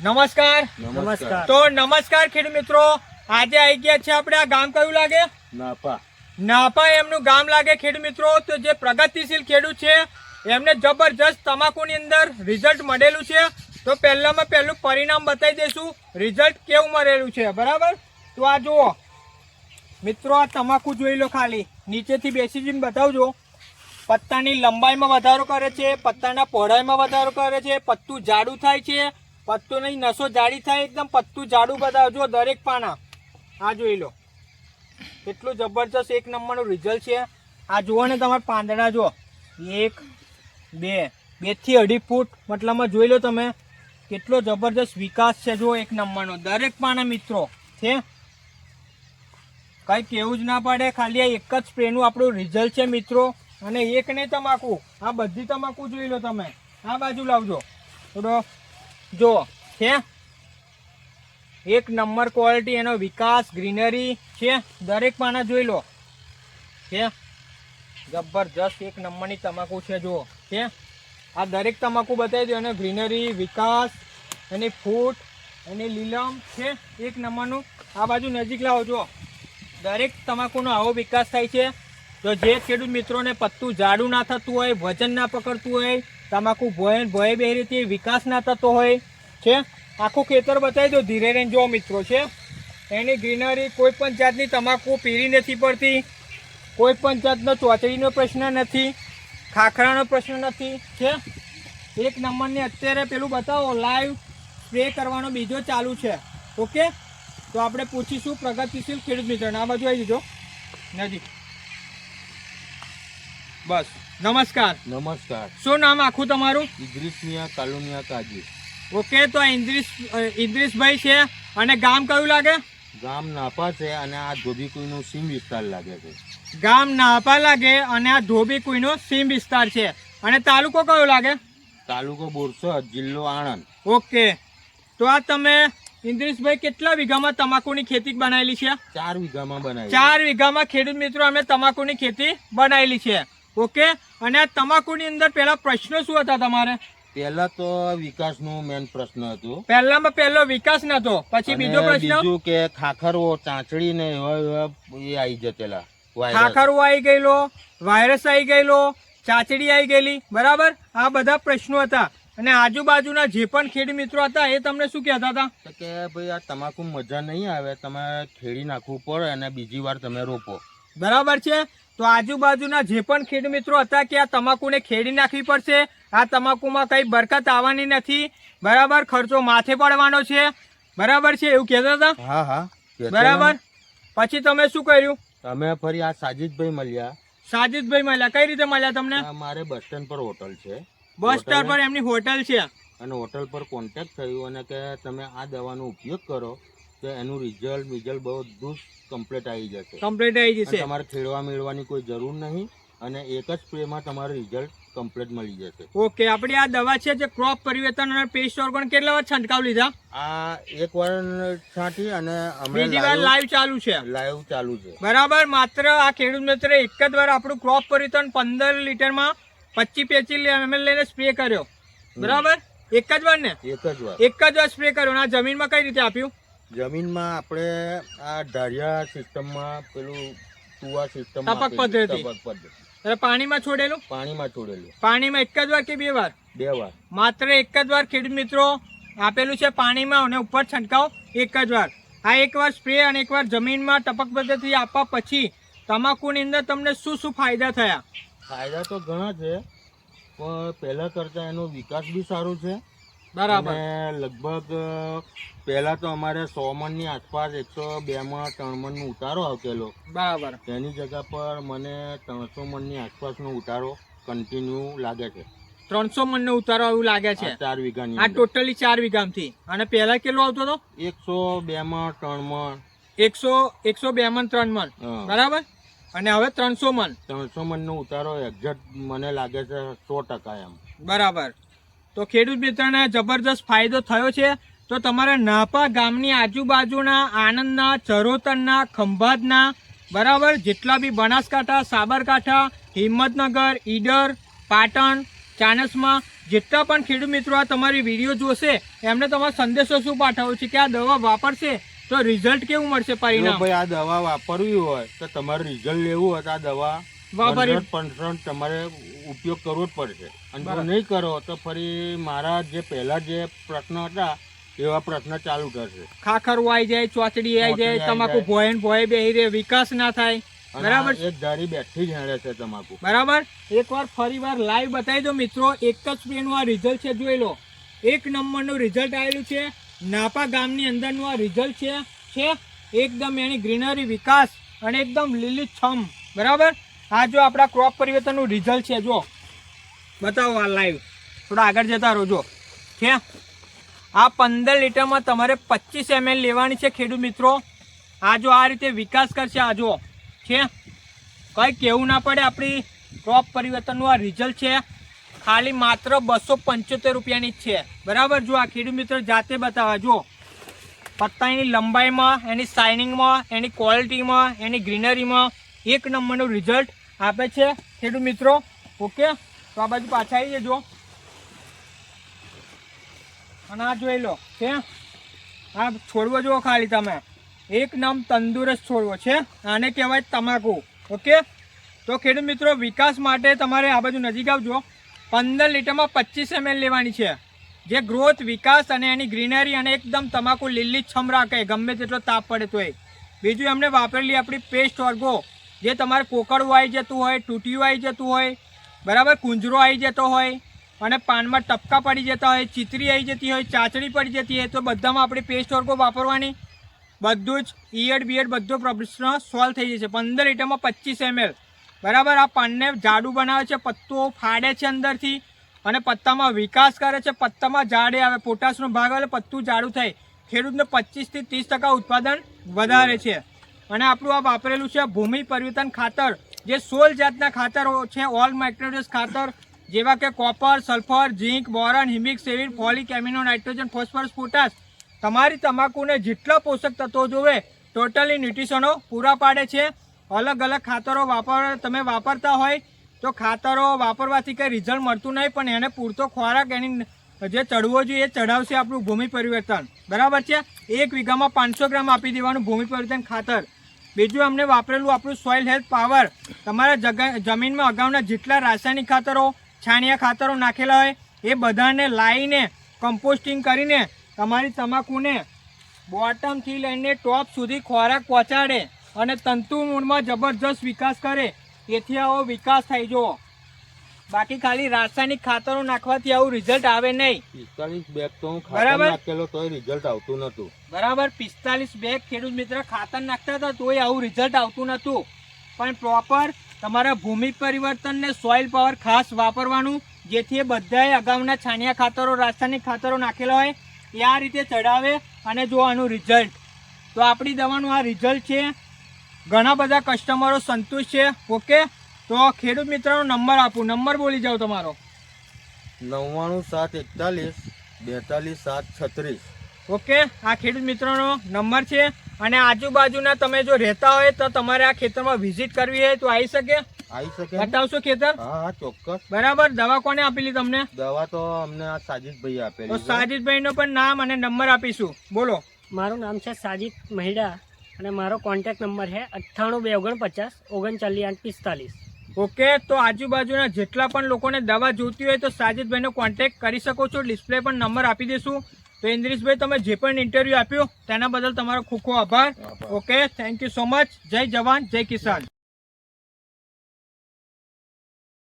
નમસ્કાર. નમસ્કાર. તો નમસ્કાર ખેડૂત મિત્રો આજે આવી ગયા છે આપણે આ ગામ કયું લાગે? નાપા. નાપા એમનું ગામ લાગે ખેડૂત મિત્રો તો જે પ્રગતિશીલ ખેડૂત છે એમને જબરજસ્ત તમાકુની અંદર રિઝલ્ટ મળેલું છે. તો પહેલામાં પહેલું પરિણામ બતાવી દઈશું રિઝલ્ટ કેવું મળેલું છે બરાબર? તો આ જુઓ. મિત્રો આ તમાકુ જોઈ લો ખાલી નીચેથી બેસી જઈને બતાવજો. પત્તાની લંબાઈમાં વધારો કરે છે પત્તાના પહોળાઈમાં વધારો કરે છે પત્તું જાડું થાય છે પત્તુની નસો જાડી થાય એકદમ પત્તું જાડું બતાવજો દરેક પાના. આ જોઈ લો. કેટલું જબરજસ્ત એક નંબરનું રિઝલ્ટ છે. આ જુઓ ને તમારે પાંદડા જુઓ. એક, બે બેથી અઢી ફૂટ. મતલબમાં જોઈ લો તમે. કેટલો જબરજસ્ત વિકાસ છે જો એક નંબરનો. દરેક પાના મિત્રો. છે? કંઈ કેવું જ ના પડે. ખાલી આ એક જ સ્પ્રેનું આપણું રિઝલ્ટ છે મિત્રો. અને એક નહીં તમાકુ. આ બધી તમાકુ જોઈ લો તમે. આ બાજુ લાવજો. થોડો જો, છે? એક નંબર ક્વોલિટી એનો વિકાસ ગ્રીનરી છે. દરેક પાના જોઈ લો. છે? જબરજસ્ત એક નંબરની તમાકુ છે, જુઓ. છે? આ દરેક તમાકુ બતાવી દો એનો ગ્રીનરી વિકાસ, એની ફૂટ, એની લીલમ, છે? એક નંબરનું. આ બાજુ નજીક લાવો, જુઓ. દરેક તમાકુનો આવો વિકાસ થાય છે. તો જે ખેડૂત મિત્રોને પત્તું જાડું ના થતું હોય, વજન ના પકડતું હોય, તમાકુ ભોય ભય બે વિકાસ ના થતો હોય, છે? આખું ખેતર બતાવી દો, ધીરે રહીને જો મિત્રો, છે? એની ગ્રીનરી કોઈ પણ જાતની તમાકુ પીરી નથી પડતી, કોઈ પણ જાતનો ચોચડીનો પ્રશ્ન નથી, ખાખરાનો પ્રશ્ન નથી, છે? એક નંબરને અત્યારે પેલું બતાવો, લાઈવ સ્પ્રે કરવાનો બીજો ચાલુ છે, ઓકે? તો આપણે પૂછીશું પ્રગતિશીલ ખેડૂત મિત્રો આ બાજુ આવી જજો, નજીક. બસ. નમસ્કાર. નમસ્કાર. શું નામ આખું તમારું? ઇદ્રિસ મિયા કાલુનિયા કાજી. ઓકે તો આ ઇન્દ્રિસ અ, છે અને ગામ કયું લાગે? ગામ નાપા છે અને આ ધોબીકુઈનું સીમ વિસ્તાર લાગે છે. ગામ નાપા લાગે અને આ ધોબી કુઈનો સીમ વિસ્તાર છે. અને તાલુકો કયો લાગે? તાલુકો બોરસદ જિલ્લો આણંદ. ઓકે. તો આ તમે ઇન્દ્રિશભાઈ કેટલા વીઘામાં તમાકુની ખેતી બનાવેલી છે? ચાર વીઘામાં બનાવી ચાર વીઘામાં ખેડૂત મિત્રો અમે તમાકુની ખેતી બનાવેલી છે. ઓકે? અને આ તમાકુની અંદર પહેલા પ્રશ્નો શું હતા તમારે? પહેલા તો વિકાસનો મેન પ્રશ્ન હતો. પહેલામાં પહેલો વિકાસ નતો પછી બીજો પ્રશ્ન? બીજું કે ખાખરવો ચાંચડી ને એવા એવા એ આવી જતેલા ખાખરવો આવી ગયેલો વાયરસ આવી ગયેલો ચાંચડી આવી ગયેલી બરાબર? આ બધા પ્રશ્નો હતા. અને આજુબાજુના જે પણ ખેડ મિત્રો હતા એ તમને શું કહેતા હતા? કે ભાઈ આ તમાકુ મજા નહીં આવે તમે ખેડી નાખવું પડે અને બીજી વાર તમે રોપો. બરાબર છે? તો આજુબાજુના જે પણ ખેડ મિત્રો હતા કે આ તમાકુને ખેડી નાખવી પડશે આ તમાકુમાં કંઈ બરકત આવવાની નથી. બરાબર ખર્ચો માથે પડવાનો છે. બરાબર છે એવું કહેતા હતા? હા હા. બરાબર. પછી તમે શું કર્યું? અમે ફરી આ સાજીદભાઈ મળ્યા. સાજિદભાઈ મળ્યા. કઈ રીતે મળ્યા તમને? મારે બસ સ્ટેન્ડ પર હોટલ છે. બસ સ્ટેન્ડ પર એમની હોટલ છે. અને હોટલ પર કોન્ટેક્ટ થયું અને કે તમે આ દવાનો ઉપયોગ કરો. તો એનું રિઝલ્ટ રિઝલ્ટ બધું કમ્પ્લીટ આવી જશે. કમ્પ્લીટ આવી જશે. તમારે ખેડવા મેળવાની કોઈ જરૂર નહીં અને એક જ સ્પ્રેમાં તમારે રિઝલ્ટ કમ્પ્લીટ મળી જશે. ઓકે આપણી આ દવા છે જે ક્રોપ પરિવર્તન અને પેસ્ટ ઓર્ગન કેટલા વાર છંટકાવ લીધા? આ એક વાર છાંટી અને અમે બીજી વાર લાઈવ ચાલુ છે. લાઈવ ચાલુ છે. બરાબર માત્ર આ ખેડૂત મિત્ર એક જ વાર આપણું ક્રોપ પરિવર્તન પંદર લીટરમાં પચીસ પેચી એમએલ લઈને સ્પ્રે કર્યો. બરાબર? એક જ વાર ને? એક જ વાર. એક જ વાર સ્પ્રે કર્યો અને આ જમીનમાં કઈ રીતે આપ્યું? જમીનમાં આપણે આ ધારિયા સિસ્ટમમાં પેલું તુવા સિસ્ટમ ટપક પદ્ધતિ. ટપક પદ્ધતિ. એટલે પાણીમાં છોડેલું? પાણીમાં છોડેલું. પાણીમાં એક જ વાર કે બે વાર? બે વાર. માત્ર એક જ વાર ખેડૂત મિત્રો આપેલું છે પાણીમાં અને ઉપર છંટકાવ એક જ વાર. આ એક વાર સ્પ્રે અને એક વાર જમીનમાં ટપક પદ્ધતિ આપવા પછી તમાકુની અંદર તમને શું શું ફાયદા થયા? ફાયદા તો ઘણા છે પણ પહેલાં કરતાં એનો વિકાસ બી સારો છે. બરાબર. લગભગ પહેલા તો અમારે સો મણની આસપાસ એકસો બે મણ ત્રણ મણનો ઉતારો આવતેલો. બરાબર. તેની જગ્યા પર મને ત્રણસો મણની આસપાસનો ઉતારો કન્ટિન્યુ લાગે છે. ત્રણસો મણનો ઉતારો એવું લાગે છે? ચાર વીઘાની આ ટોટલી ચાર વીઘામાંથી. અને પહેલા કેટલો આવતો હતો? એકસો બે મણ ત્રણ મણ. એકસો એકસો બે મણ ત્રણ મણ. બરાબર? અને હવે ત્રણસો મણ. ત્રણસો મણનો ઉતારો એક્ઝેક્ટ મને લાગે છે સો ટકા એમ. બરાબર. તો ખેડૂત મિત્રને જબરદસ્ત ફાયદો થયો છે. તો તમારા નાપા ગામની આજુબાજુના આણંદના ચરોતરના ખંભાતના બરાબર જેટલા બી બનાસકાંઠા સાબરકાંઠા હિંમતનગર ઈડર પાટણ ચાણસમાં જેટલા પણ ખેડૂત મિત્રો આ તમારી વીડિયો જોશે એમને તમારો સંદેશો શું પાઠવો છે કે આ દવા વાપરશે તો રિઝલ્ટ કેવું મળશે પરિણામ? ભાઈ આ દવા વાપરવી હોય તો તમારે રિઝલ્ટ લેવું હોય તો આ દવા વાપરી પણ તમારે ઉપયોગ કરવો જ પડશે. અને જો નહીં કરો તો ફરી મારા જે પહેલા જે પ્રશ્ન હતા એવા પ્રશ્ન ચાલુ થશે. ખાખર આવી જાય ચોચડી આવી જાય તમાકુ જાય. ભોય બેહી રે વિકાસ ના થાય. બરાબર એક ધારી બેઠી જ હેડે છે તમાકુ. બરાબર? એકવાર ફરી વાર લાઈવ બતાવી દો મિત્રો એક જ સ્પ્રેનું આ રિઝલ્ટ છે જોઈ લો. એક નંબરનું રિઝલ્ટ આવેલું છે નાપા ગામની અંદરનું આ રિઝલ્ટ છે છે એકદમ એની ગ્રીનરી વિકાસ અને એકદમ લીલીછમ બરાબર? આ જો આપણા ક્રોપ પરિવર્તનનું રિઝલ્ટ છે, જો. બતાવો આ લાઈવ થોડા આગળ જતા રહો, જો. છે? આ પંદર લીટરમાં તમારે પચીસ એમએલ લેવાની છે ખેડૂત મિત્રો. આ જો આ રીતે વિકાસ કરશે, આ જો. છે? કંઈ કહેવું ના પડે, આપણી ક્રોપ પરિવર્તનનું આ રિઝલ્ટ છે. ખાલી માત્ર બસો પંચોતેર રૂપિયાની જ છે. બરાબર, જો આ ખેડૂત મિત્રો જાતે બતાવવા જો. પત્તાની લંબાઈમાં, એની શાઇનિંગમાં એની ક્વોલિટીમાં એની ગ્રીનરીમાં એક નંબરનું રિઝલ્ટ આપે છે. ખેડૂત મિત્રો ઓકે તો આ બાજુ પાછા આવી જજો. અને આ જોઈ લો કે આ છોડવો જુઓ ખાલી તમે. એક નામ તંદુરસ્ત છોડવો છે. આને કહેવાય તમાકુ ઓકે તો ખેડૂત મિત્રો, વિકાસ માટે તમારે આ બાજુ નજીક આવજો. પંદર લીટરમાં પચીસ એમએલ લેવાની છે. જે ગ્રોથ વિકાસ અને એની ગ્રીનરી અને એકદમ તમાકુ લીલી છમ રાખે, ગમે તેટલો તાપ પડે તોય. બીજું એમને વાપરેલી આપણી પેસ્ટ ઓર્ગો જે તમારે કોકડવું આવી જતું હોય, તૂટ્યું આવી જતું હોય, બરાબર, કુંજરો આવી જતો હોય, અને પાનમાં ટપકા પડી જતા હોય, ચીતરી આવી જતી હોય, ચાચડી પડી જતી હોય, તો બધામાં આપણે પેસ્ટ ઓર્ગો વાપરવાની. બધું જ ઈયડ બિયડ બધો પ્રશ્ન સોલ્વ થઈ જશે. પંદર લીટરમાં પચીસ એમએલ. બરાબર, આ પાનને જાડું બનાવે છે, પત્તો ફાડે છે અંદરથી, અને પત્તામાં વિકાસ કરે છે, પત્તામાં ઝાડે આવે, પોટાશનો ભાગ આવે પત્તું જાડું થાય. ખેડૂતને પચીસથી ત્રીસ ટકા ઉત્પાદન વધારે છે. અને આપણું આ વાપરેલું છે ભૂમિ પરિવર્તન ખાતર, જે સોળ જાતના ખાતરો છે ઓલ માઇક્રોડ્યુસ ખાતર, જેવા કે copper sulphur zinc boron humic સેવિન folic amino nitrogen phosphorus potash તમારી તમાકુને જેટલા પોષક તત્વો જોવે ટોટલી ન્યુટ્રિશનો પૂરા પાડે છે. અલગ અલગ ખાતરો વાપર, તમે વાપરતા હોય, તો ખાતરો વાપરવાથી કંઈ રિઝલ્ટ મળતું નહીં, પણ એને પૂરતો ખોરાક એની જે ચડવો જોઈએ એ ચડાવશે આપણું ભૂમિ પરિવર્તન. બરાબર છે? એક વીઘામાં પાંચસો ગ્રામ આપી દેવાનું ભૂમિ પરિવર્તન ખાતર. બીજું અમને વાપરેલું આપણું સોઇલ હેલ્થ પાવર તમારા જમીનમાં અગાઉના જેટલા રાસાયણિક ખાતરો, છાણિયા ખાતરો નાખેલા હોય, એ બધાને લાવીને કમ્પોસ્ટિંગ કરીને તમારી તમાકુને બોટમથી લઈને ટોપ સુધી ખોરાક પહોંચાડે અને તંતુ મૂળમાં જબરજસ્ત વિકાસ કરે. તેથી આવો વિકાસ થઈ જો બાકી ખાલી રાસાયણિક ખાતરો નાખવાથી આવું રિઝલ્ટ આવે નહીં. પિસ્તાલીસ બેગ તો હું ખાતર. નાખેલો તોય રિઝલ્ટ આવતું નતું. બરાબર? પિસ્તાલીસ બેગ ખેડૂત મિત્ર ખાતર નાખતા હતા તોય આવું રિઝલ્ટ આવતું નતું. પણ પ્રોપર તમારા ભૂમિ પરિવર્તનને સોઇલ પાવર ખાસ વાપરવાનું જેથી એ બધાએ અગાઉના છાણિયા ખાતરો રાસાયણિક ખાતરો નાખેલા હોય એ આ રીતે ચડાવે અને જો આનું રિઝલ્ટ તો આપણી દવાનું આ રિઝલ્ટ છે. ઘણા બધા કસ્ટમરો સંતુષ્ટ છે. ઓકે તો ખેડૂત મિત્રનો નંબર આપું. નંબર બોલી જાઓ તમારો. નવ્વાણું સાત એકતાલીસ બેતાલીસ સાત છત્રીસ. ઓકે આ ખેડૂત મિત્રોનો નંબર છે. અને આજુબાજુના તમે જો રહેતા હોય તો તમારે આ ખેતરમાં વિઝિટ કરવી હોય તો આવી શકે. આવી શકે? બતાવશો ખેતર? હા હા ચોક્કસ. બરાબર? દવા કોને આપેલી તમને? દવા તો અમને આ સાજીદભાઈ તો આપેલી તો સાજીદભાઈનો પણ નામ અને નંબર આપીશું. બોલો. મારું નામ છે સાજિદ મહિડા અને મારો કોન્ટેક્ટ નંબર છે અઠ્ઠાણું બે ઓગણપચાસ ઓગણચાલીસ આઠ પિસ્તાલીસ. ઓકે તો આજુબાજુના જેટલા પણ લોકોને દવા જોઈતી હોય તો સાજિદભાઈનો કોન્ટેક્ટ કરી શકો છો. ડિસ્પ્લે પર નંબર આપી દઈશું. તો ઇન્દ્રિશભાઈ તમે જે પણ ઇન્ટરવ્યૂ આપ્યો તેના બદલ તમારો ખૂબ ખૂબ આભાર. Okay thank you so much જય જવાન જય કિસાન.